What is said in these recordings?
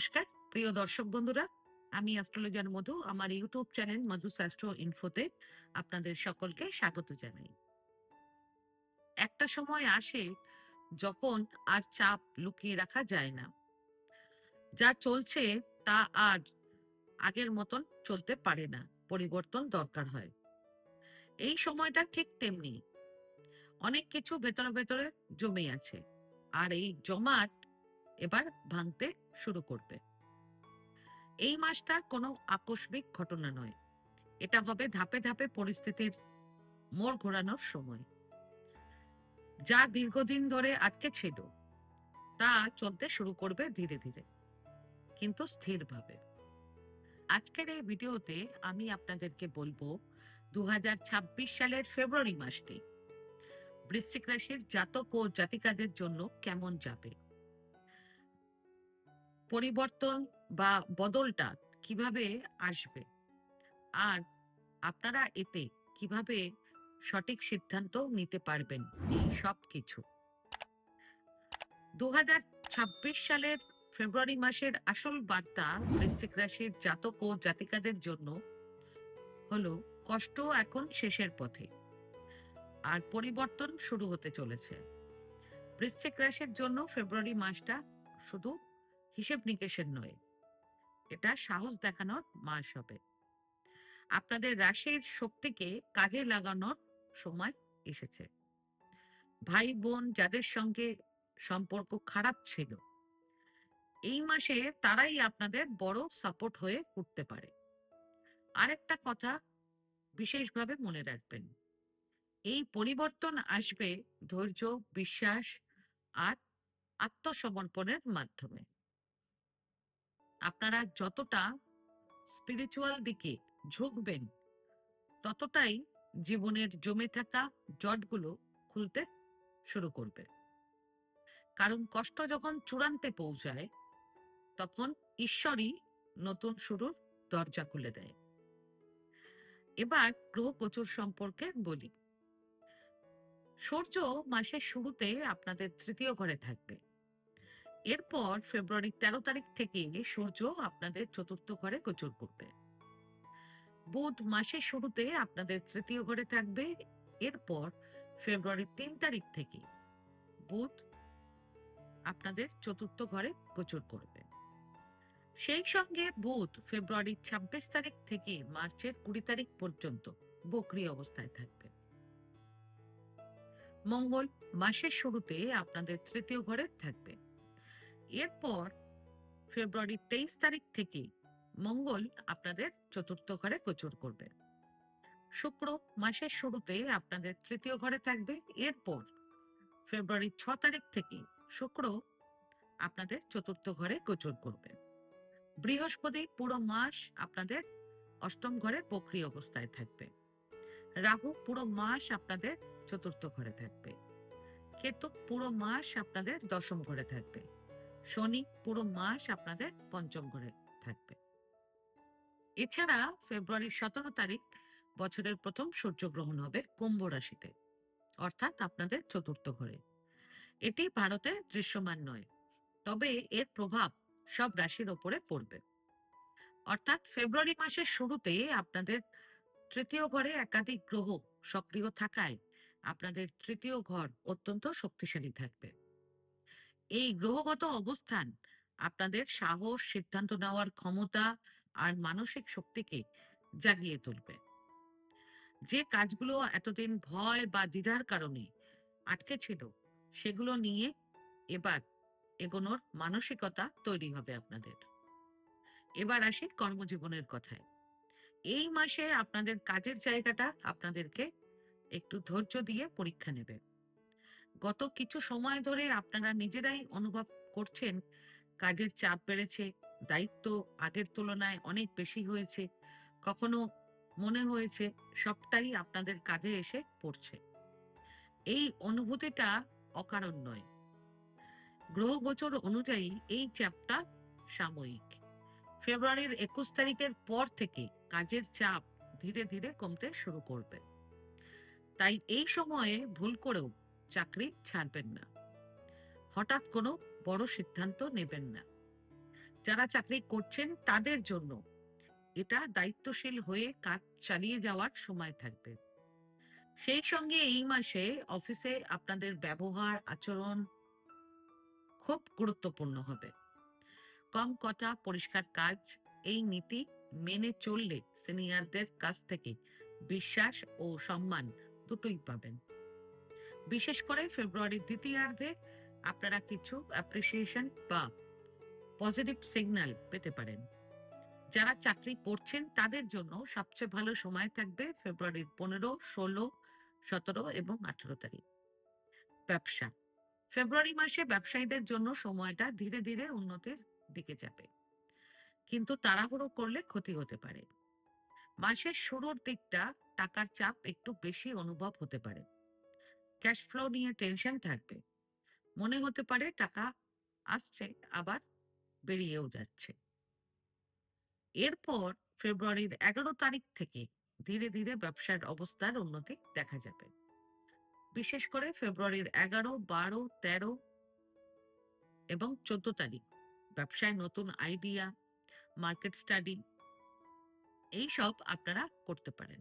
নমস্কার, প্রিয় দর্শক বন্ধুরা, আমি অ্যাস্ট্রোলজার মধু, আমার ইউটিউব চ্যানেল মধু শাস্ত্র ইনফোতে আপনাদের সকলকে স্বাগত জানাই। একটা সময় আসে যখন আর চাপ লুকিয়ে রাখা যায় না। যা চলছে তা আর আগের মতন চলতে পারে না, পরিবর্তন দরকার হয়। এই সময়টা ঠিক তেমনি অনেক কিছু ভেতরে ভেতরে জমে আছে, আর এই জমাট এবার ভাঙতে শুরু করবে। এই মাসটা কোনো আকস্মিক ঘটনা নয়। এটা হবে ধাপে ধাপে পরিস্থিতির মোড় ঘোরানোর সময়। যা দীর্ঘদিন ধরে আটকে ছিল, তা চলতে শুরু করবে ধীরে ধীরে, কিন্তু স্থিরভাবে। আজকের এই ভিডিওতে আমি আপনাদেরকে বলব দু হাজার ছাব্বিশ সালের ফেব্রুয়ারি মাসটি বৃশ্চিক রাশির জাতক ও জাতিকাদের জন্য কেমন যাবে? পরিবর্তন বা বদলটা কীভাবে আসবে? আর আপনারা এতে কীভাবে সঠিক সিদ্ধান্ত নিতে পারবেন? এই সব কিছু দু সালের ফেব্রুয়ারি মাসের আসল বার্তা বৃশ্চিক রাশির জাতক ও জাতিকাদের জন্য হলো, কষ্ট এখন শেষের পথে। আর পরিবর্তন শুরু হতে চলেছে। বৃশ্চিক রাশির জন্য ফেব্রুয়ারি মাসটা শুধু হিসেব নিকেশের নয়। এটা সাহস দেখানোর মাস হবে আপনাদের রাশির শক্তিকে কাজে লাগানোর সময় এসেছে। ভাই, বোন যাদের সঙ্গে সম্পর্ক খারাপ ছিল, এই মাসে তারাই আপনাদের বড় সাপোর্ট হয়ে উঠতে পারে। আরেকটা কথা বিশেষভাবে মনে রাখবেন, এই পরিবর্তন আসবে ধৈর্য, বিশ্বাস আর আত্মসমর্পণের মাধ্যমে। আপনারা যতটা স্পিরিচুয়াল দিকে ঝুঁকবেন, ততটাই জীবনের জমে থাকা জটগুলো খুলতে শুরু করবে। কারণ কষ্ট যখন চূড়ান্তে পৌঁছায়, তখন ঈশ্বরই নতুন শুরুর দরজা খুলে দেয়। এবার গ্রহ গোচর সম্পর্কে বলি। সূর্য মাসের শুরুতে আপনাদের তৃতীয় ঘরে থাকবে। এরপর ফেব্রুয়ারি তেরো তারিখ থেকে সূর্য আপনাদের চতুর্থ ঘরে গোচর করবে। বুধ মাসের শুরুতে আপনাদের তৃতীয় ঘরে থাকবে। এরপর ফেব্রুয়ারি তিন তারিখ থেকে বুধ আপনাদের চতুর্থ ঘরে গোচর করবে। সেই সঙ্গে বুধ ফেব্রুয়ারি ২৬ তারিখ থেকে মার্চের কুড়ি তারিখ পর্যন্ত বকরি অবস্থায় থাকবে। মঙ্গল মাসের শুরুতে আপনাদের তৃতীয় ঘরে থাকবে। এরপর ফেব্রুয়ারি তেইশ তারিখ থেকে মঙ্গল আপনাদের চতুর্থ ঘরে গোচর করবে। শুক্র মাসের শুরুতে আপনাদের তৃতীয় ঘরে থাকবে। এরপর ফেব্রুয়ারি ছ তারিখ থেকে শুক্র আপনাদের চতুর্থ ঘরে গোচর করবে। বৃহস্পতি পুরো মাস আপনাদের অষ্টম ঘরে বক্রি অবস্থায় থাকবে। রাহু পুরো মাস আপনাদের চতুর্থ ঘরে থাকবে। কেতু পুরো মাস আপনাদের দশম ঘরে থাকবে। শনি পুরো মাস আপনাদের পঞ্চম ঘরে থাকবে। এছাড়া ফেব্রুয়ারির সতেরো তারিখ বছরের প্রথম সূর্যগ্রহণ হবে কুম্ভ রাশিতে, অর্থাৎ আপনাদের চতুর্থ ঘরে। এটি ভারতে দৃশ্যমান নয়, তবে এর প্রভাব সব রাশির ওপরে পড়বে। অর্থাৎ ফেব্রুয়ারি মাসের শুরুতে আপনাদের তৃতীয় ঘরে একাধিক গ্রহ সক্রিয় থাকায় আপনাদের তৃতীয় ঘর অত্যন্ত শক্তিশালী থাকবে। এই গ্রহগত অবস্থান আপনাদের সাহস, সিদ্ধান্ত নেওয়ার ক্ষমতা আর মানসিক শক্তিকে জাগিয়ে তুলবে। যে কাজগুলো এতদিন ভয় বা দ্বিধার কারণে আটকে ছিল, সেগুলো নিয়ে এবার এগোনোর মানসিকতা তৈরি হবে আপনাদের। এবার আসি কর্মজীবনের কথায়। এই মাসে আপনাদের কাজের জায়গাটা আপনাদেরকে একটু ধৈর্য দিয়ে পরীক্ষা নেবে। গত কিছু সময় ধরে আপনারা নিজেরাই অনুভব করছেন, কাজের চাপ বেড়েছে, দায়িত্ব আগের তুলনায় অনেক বেশি হয়েছে, কখনো মনে হয়েছে সবটাই আপনাদের কাজে এসে পড়ছে। এই অনুভূতিটা অকারণ নয় গ্রহ গোচর অনুযায়ী এই চাপটা সাময়িক। ফেব্রুয়ারির একুশ তারিখের পর থেকে কাজের চাপ ধীরে ধীরে কমতে শুরু করবে। তাই এই সময়ে ভুল করেও চাকরি ছাড়বেন না। হঠাৎ কোনো বড় সিদ্ধান্ত নেবেন না। যারা চাকরি করছেন তাদের জন্য এটা দায়িত্বশীল হয়ে কাজ চালিয়ে যাওয়ার সময় থাকবে। সেই সঙ্গে এই মাসে অফিসে আপনাদের ব্যবহার, আচরণ খুব গুরুত্বপূর্ণ হবে। কম কথা, পরিষ্কার কাজ, এই নীতি মেনে চললে সিনিয়রদের কাছ থেকে বিশ্বাস ও সম্মান দুটোই পাবেন। বিশেষ করে ফেব্রুয়ারির দ্বিতীয়ার্ধে আপনারা কিছু অ্যাপ্রিসিয়েশন বা পজিটিভ সিগন্যাল পেতে পারেন। যারা চাকরি করছেন, তাদের জন্য সবচেয়ে ভালো সময় থাকবে ফেব্রুয়ারির পনেরো, ষোলো, সতেরো এবং আঠারো তারিখ। ব্যবসা। ফেব্রুয়ারি মাসে ব্যবসায়ীদের জন্য সময়টা ধীরে ধীরে উন্নতির দিকে যাবে। কিন্তু তাড়াহুড়ো করলে ক্ষতি হতে পারে। মাসের শুরুর দিকটা টাকার চাপ একটু বেশি অনুভব হতে পারে। ক্যাশ ফ্লো নিয়ে টেনশন থাকবে। মনে হতে পারে টাকা আসছে, আবার বেরিয়েও যাচ্ছে। এরপর ফেব্রুয়ারির এগারো তারিখ থেকে ধীরে ধীরে ব্যবসার অবস্থার উন্নতি দেখা যাবে। বিশেষ করে ফেব্রুয়ারির এগারো, বারো, তেরো এবং চোদ্দ তারিখ ব্যবসায় নতুন আইডিয়া, মার্কেট স্টাডি, এইসব আপনারা করতে পারেন।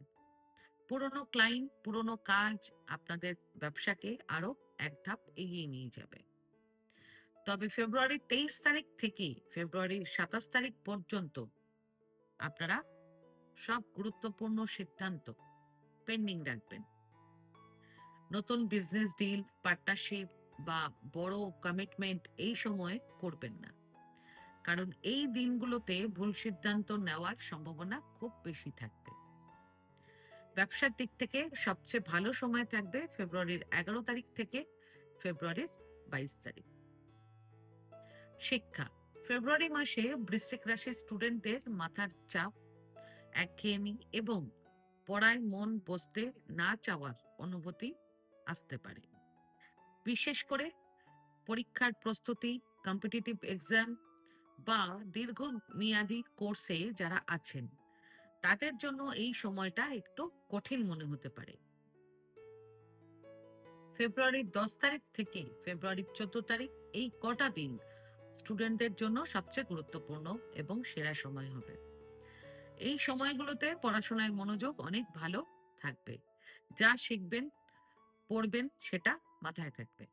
পুরনো ক্লায়েন্ট, পুরনো কাজ আপনাদের ব্যবসাকে আরও এক ধাপ এগিয়ে নিয়ে যাবে। তবে ফেব্রুয়ারির তেইশ তারিখ থেকে ফেব্রুয়ারির সাতাশ তারিখ পর্যন্ত আপনারা সব গুরুত্বপূর্ণ সিদ্ধান্ত পেন্ডিং রাখবেন। নতুন বিজনেস ডিল, পার্টনারশিপ বা বড় কমিটমেন্ট এই সময়ে করবেন না। কারণ এই দিনগুলোতে ভুল সিদ্ধান্ত নেওয়ার সম্ভাবনা খুব বেশি থাকবে। ব্যবসার দিক থেকে সবচেয়ে ভালো সময় থাকবে ফেব্রুয়ারির এগারো তারিখ থেকে ফেব্রুয়ারির বাইশ তারিখ। শিক্ষা। ফেব্রুয়ারি মাসে বৃশ্চিক রাশির স্টুডেন্টদের মাথার চাপ, একঘেয়েমি এবং পড়ায় মন বসতে না চাওয়ার অনুভূতি আসতে পারে। বিশেষ করে পরীক্ষার প্রস্তুতি কম্পিটিটিভ এক্সাম বা দীর্ঘ মেয়াদী কোর্সে যারা আছেন তাদের জন্য এই সময়টা একটু কঠিন মনে হতে পারে। ফেব্রুয়ারির দশ তারিখ থেকে ফেব্রুয়ারির চোদ্দ তারিখ এই কটা দিন স্টুডেন্টদের জন্য সবচেয়ে গুরুত্বপূর্ণ এবং সেরা সময় হবে। এই সময়গুলোতে পড়াশোনায় মনোযোগ অনেক ভালো থাকবে। যা শিখবেন, পড়বেন সেটা মাথায় থাকবে।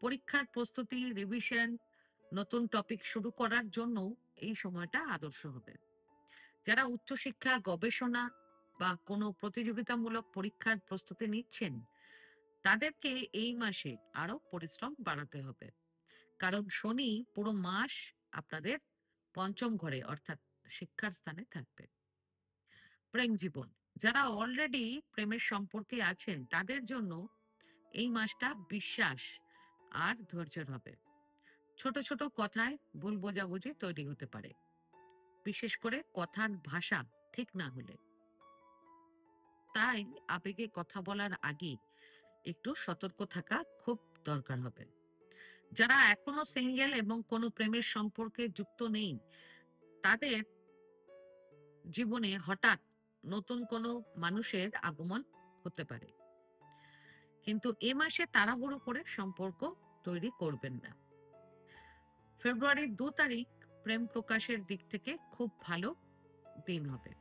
পরীক্ষার প্রস্তুতি রিভিশন নতুন টপিক শুরু করার জন্য এই সময়টা আদর্শ হবে। যারা উচ্চশিক্ষা, গবেষণা বা কোনো প্রতিযোগিতামূলক পরীক্ষার প্রস্তুতি নিচ্ছেন, তাদেরকে এই মাসে আরও পরিশ্রম বাড়াতে হবে। কারণ শনি পুরো মাস আপনাদের পঞ্চম ঘরে অর্থাৎ শিক্ষার স্থানে থাকবে। প্রেম জীবন, যারা অলরেডি প্রেমের সম্পর্কে আছেন, তাদের জন্য এই মাসটা বিশ্বাস আর ধৈর্যের হবে। ছোট ছোট কথায় ভুল বোঝাবুঝি তৈরি হতে পারে। বিশেষ করে কথার ভাষা ঠিক না হলে। তাই আবেগে কথা বলার আগে একটু সতর্ক থাকা খুব দরকার হবে। যারা এখনও সিঙ্গেল এবং কোনো প্রেমের সম্পর্কে যুক্ত নেই, তাদের জীবনে হঠাৎ নতুন কোনো মানুষের আগমন হতে পারে। কিন্তু এ মাসে তাড়াহুড়ো করে সম্পর্ক তৈরি করবেন না। ফেব্রুয়ারির দু তারিখ প্রেম প্রকাশের দিক থেকে খুব ভালো দিন হবে।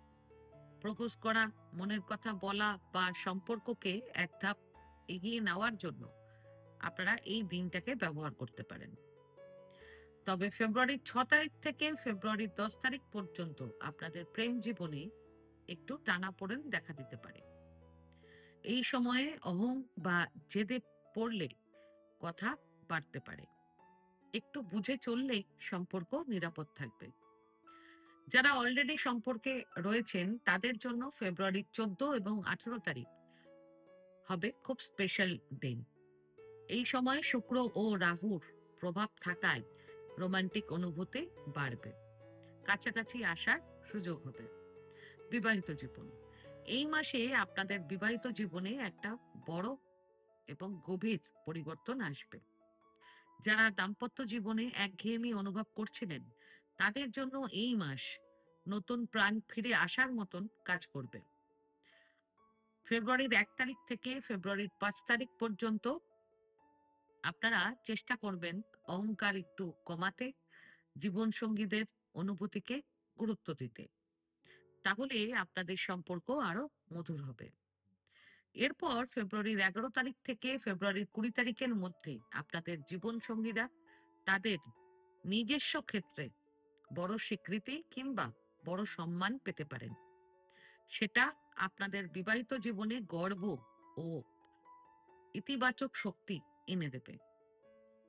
প্রপোজ করা, মনের কথা বলা বা সম্পর্ককে এক ধাপ এগিয়ে নেওয়ার জন্য আপনারা এই দিনটাকে ব্যবহার করতে পারেন। তবে ফেব্রুয়ারির ছ তারিখ থেকে ফেব্রুয়ারির দশ তারিখ পর্যন্ত আপনাদের প্রেম জীবনে একটু টানাপোড়েন দেখা দিতে পারে। এই সময়ে অহং বা জেদে পড়লে কথা বাড়তে পারে। একটু বুঝে চললে সম্পর্ক নিরাপদ থাকবে। যারা অলরেডি সম্পর্কে রয়েছেন, তাদের জন্য ফেব্রুয়ারির চোদ্দ এবং আঠেরো তারিখ হবে খুব স্পেশাল দিন। এই সময় শুক্র ও রাহুর প্রভাব থাকায় রোমান্টিক অনুভূতি বাড়বে। কাছাকাছি আসার সুযোগ হবে। বিবাহিত জীবন। এই মাসে আপনাদের বিবাহিত জীবনে একটা বড় এবং গভীর পরিবর্তন আসবে। যারা দাম্পত্য জীবনে একঘেয়েমি অনুভব করছিলেন, তাদের জন্য এই মাস নতুন প্রাণ ফিরে আসার মতন কাজ করবে। ফেব্রুয়ারির এক তারিখ থেকে ফেব্রুয়ারির পাঁচ তারিখ পর্যন্ত আপনারা চেষ্টা করবেন অহংকার একটু কমাতে, জীবনসঙ্গীদের অনুভূতিকে গুরুত্ব দিতে। তাহলে আপনাদের সম্পর্ক আরও মধুর হবে। এরপর ফেব্রুয়ারির এগারো তারিখ থেকে ফেব্রুয়ারির কুড়ি তারিখের মধ্যে আপনাদের জীবনসঙ্গীরা তাদের নিজস্ব ক্ষেত্রে বড় স্বীকৃতি কিংবা বড় সম্মান পেতে পারেন। সেটা আপনাদের বিবাহিত জীবনে গর্ব ও ইতিবাচক শক্তি এনে দেবে।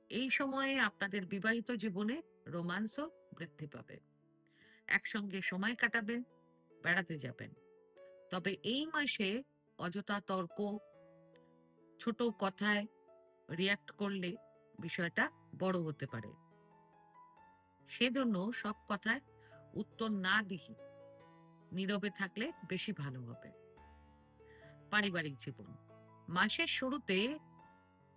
এই সময়ে আপনাদের বিবাহিত জীবনে রোমান্সও বৃদ্ধি পাবে। একসঙ্গে সময় কাটাবেন, বেড়াতে যাবেন। তবে এই মাসে অযথা তর্ক, ছোট কথায় রিয়াক্ট করলে বিষয়টা বড় হতে পারে। সেজন্য সব কথায় উত্তর না দিয়ে নীরবে থাকলে বেশি ভালো হবে। পারিবারিক জীবন। মাসের শুরুতে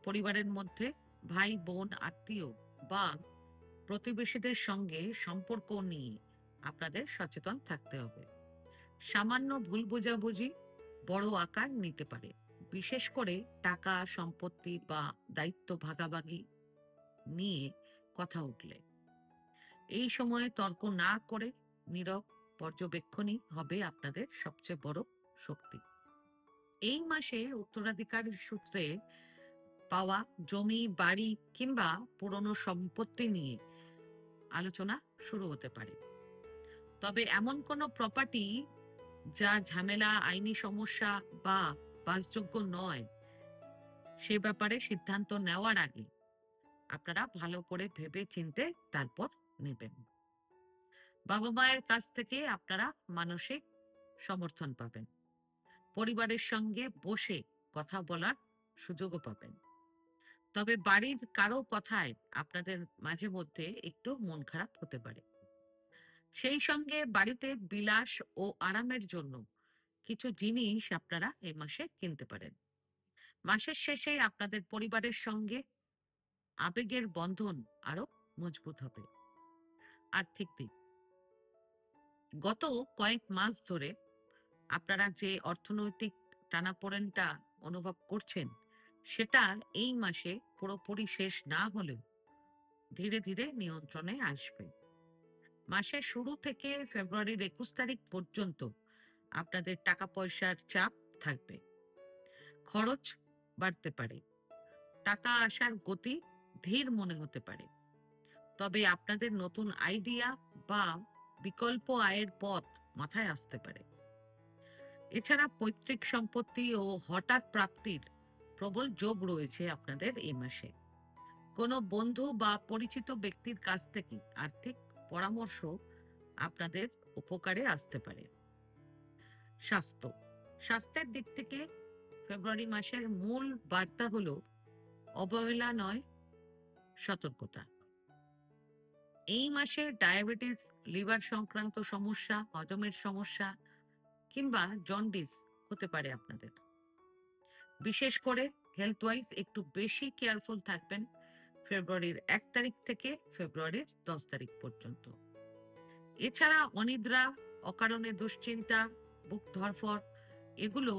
পরিবারের মধ্যে ভাই, বোন, আত্মীয় বা প্রতিবেশীদের সঙ্গে সম্পর্ক নিয়ে আপনাদের সচেতন থাকতে হবে। সামান্য ভুল বোঝাবুঝি বড় আকার নিতে পারে। বিশেষ করে টাকা, সম্পত্তি বা দায়িত্ব ভাগাভাগি নিয়ে কথা উঠলে। এই সময়ে তর্ক না করে নীরব পর্যবেক্ষণই হবে আপনাদের সবচেয়ে বড় শক্তি। এই মাসে উত্তরাধিকার সূত্রে পাওয়া জমি, বাড়ি কিংবা পুরনো সম্পত্তি নিয়ে আলোচনা শুরু হতে পারে। তবে এমন কোনো প্রপার্টি যা ঝামেলা, আইনি সমস্যা বা বাসযোগ্য নয়, সে ব্যাপারে সিদ্ধান্ত নেওয়ার আগে আপনারা ভালো করে ভেবে চিনতে তারপর নেবেন। বাবা মায়ের কাছ থেকে আপনারা মানসিক সমর্থন পাবেন। পরিবারের সঙ্গে বসে কথা বলার সুযোগও পাবেন। তবে বাড়ির কারও কথায় আপনাদের মাঝে মধ্যে একটু মন খারাপ হতে পারে। সেই সঙ্গে বাড়িতে বিলাস ও আরামের জন্য কিছু জিনিস আপনারা এই মাসে কিনতে পারেন। মাসের শেষে আপনাদের পরিবারের সঙ্গে আবেগের বন্ধন আরও মজবুত হবে। আর্থিক দিক। গত কয়েক মাস ধরে আপনারা যে অর্থনৈতিক টানাপোড়েনটা অনুভব করছেন, সেটা এই মাসে পুরোপুরি শেষ না হলেও ধীরে ধীরে নিয়ন্ত্রণে আসবে। মাসের শুরু থেকে ফেব্রুয়ারির একুশ তারিখ পর্যন্ত আপনাদের টাকা পয়সার চাপ থাকবে। খরচ বাড়তে পারে। টাকা আসার গতি ধীর মনে হতে পারে। তবে আপনাদের নতুন আইডিয়া বা বিকল্প আয়ের পথ মাথায় আসতে পারে। এছাড়া পৈতৃক সম্পত্তি ও হঠাৎ প্রাপ্তির প্রবল যোগ রয়েছে আপনাদের এই মাসে। কোনো বন্ধু বা পরিচিত ব্যক্তির কাছ থেকে আর্থিক পরামর্শ আপনাদের উপকারে আসতে পারে। স্বাস্থ্য। স্বাস্থ্যের দিক থেকে ফেব্রুয়ারি মাসের মূল বার্তা হলো অবহেলা নয়, সতর্কতা। এই মাসে ডায়াবেটিস, লিভার সংক্রান্ত সমস্যা, হজমের সমস্যা কিংবা জন্ডিস হতে পারে আপনাদের। বিশেষ করে হেলথ ওয়াইজ একটু বেশি কেয়ারফুল থাকবেন। ফেব্রুয়ারির এক তারিখ থেকে ফেব্রুয়ারির দশ তারিখ পর্যন্ত। এছাড়া অনিদ্রা, অকারণে দুশ্চিন্তা, বুক ধরফর এগুলো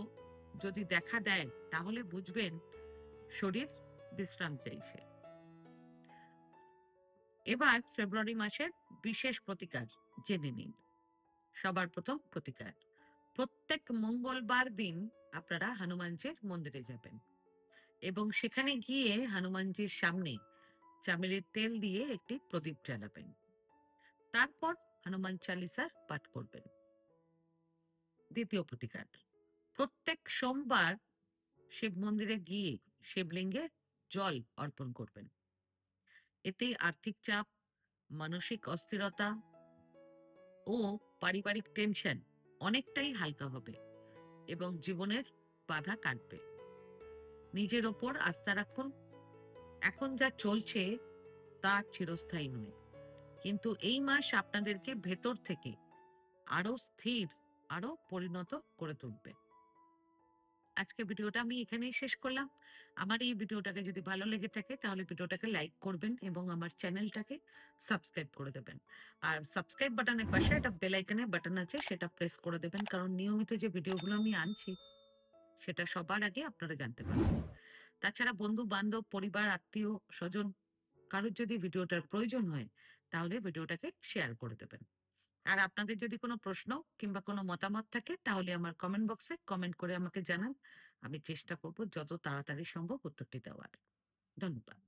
যদি দেখা দেয়, তাহলে বুঝবেন শরীর বিশ্রাম চাইছে। এবার ফেব্রুয়ারি মাসের বিশেষ প্রতিকার জেনে নিন। সবার প্রথম প্রতিকার, প্রত্যেক মঙ্গলবার দিন আপনারা হনুমানজির মন্দিরে যাবেন এবং সেখানে গিয়ে হনুমানজির সামনে চামেলির তেল দিয়ে একটি প্রদীপ জ্বালাবেন। তারপর হনুমান চালিসার পাঠ করবেন। দ্বিতীয় প্রতিকার, প্রত্যেক সোমবার শিব মন্দিরে গিয়ে শিবলিঙ্গে জল অর্পণ করবেন। এতে আর্থিক চাপ, মানসিক অস্থিরতা ও পারিবারিক টেনশন অনেকটাই হালকা হবে এবং জীবনের বাধা কাটবে। নিজের ওপর আস্থা রাখুন এখন যা চলছে, তা চিরস্থায়ী নয়। কিন্তু এই মাস আপনাদেরকে ভেতর থেকে আরও স্থির আরও পরিণত করে তুলবে। আজকে ভিডিওটা আমি এখানেই শেষ করলাম। আমার এই ভিডিওটাকে যদি ভালো লেগে থাকে, তাহলে ভিডিওটাকে লাইক করবেন এবং আমার চ্যানেলটাকে সাবস্ক্রাইব করে দেবেন। আর সাবস্ক্রাইব বাটনের পাশে একটা বেল আইকনের বাটন আছে, সেটা প্রেস করে দেবেন। কারণ নিয়মিত যে ভিডিওগুলো আমি আনছি, সেটা সবার আগে আপনারা জানতে পারবেন। তাছাড়া বন্ধু বান্ধব পরিবার, আত্মীয়, স্বজন, কারোর যদি ভিডিওটার প্রয়োজন হয়, তাহলে ভিডিওটাকে শেয়ার করে দেবেন। আর আপনাদের যদি কোনো প্রশ্ন কিংবা কোনো মতামত থাকে, তাহলে আমার কমেন্ট বক্সে কমেন্ট করে আমাকে জানান। আমি চেষ্টা করব যত তাড়াতাড়ি সম্ভব উত্তরটি দেওয়ার। ধন্যবাদ।